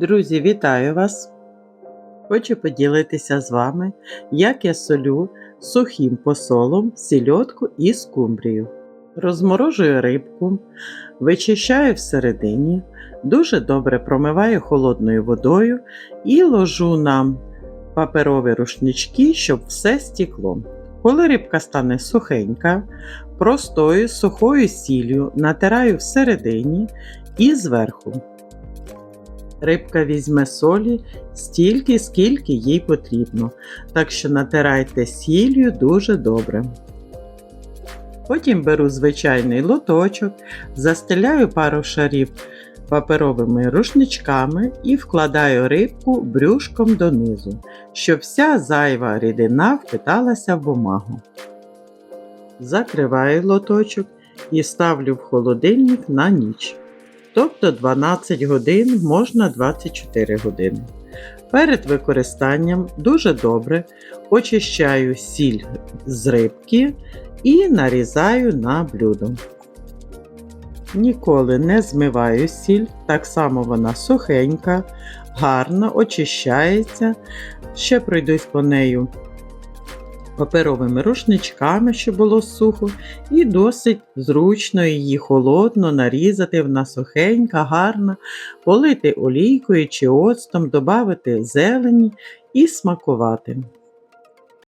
Друзі, вітаю вас! Хочу поділитися з вами, як я солю сухим посолом сільотку і скумбрію. Розморожую рибку, вичищаю всередині, дуже добре промиваю холодною водою і ложу на паперові рушнички, щоб все стікло. Коли рибка стане сухенька, простою сухою сіллю натираю всередині і зверху. Рибка візьме солі стільки, скільки їй потрібно, так що натирайте сіллю дуже добре. Потім беру звичайний лоточок, застеляю пару шарів паперовими рушничками і вкладаю рибку брюшком донизу, щоб вся зайва рідина впиталася в бумагу. Закриваю лоточок і ставлю в холодильник на ніч тобто 12 годин можна 24 години. Перед використанням дуже добре очищаю сіль з рибки і нарізаю на блюдо. Ніколи не змиваю сіль, так само вона сухенька, гарно очищається. Ще пройдусь по нею паперовими рушничками, щоб було сухо, і досить зручно її холодно нарізати, вона сухенька, гарна, полити олійкою чи оцтом, додати зелені і смакувати.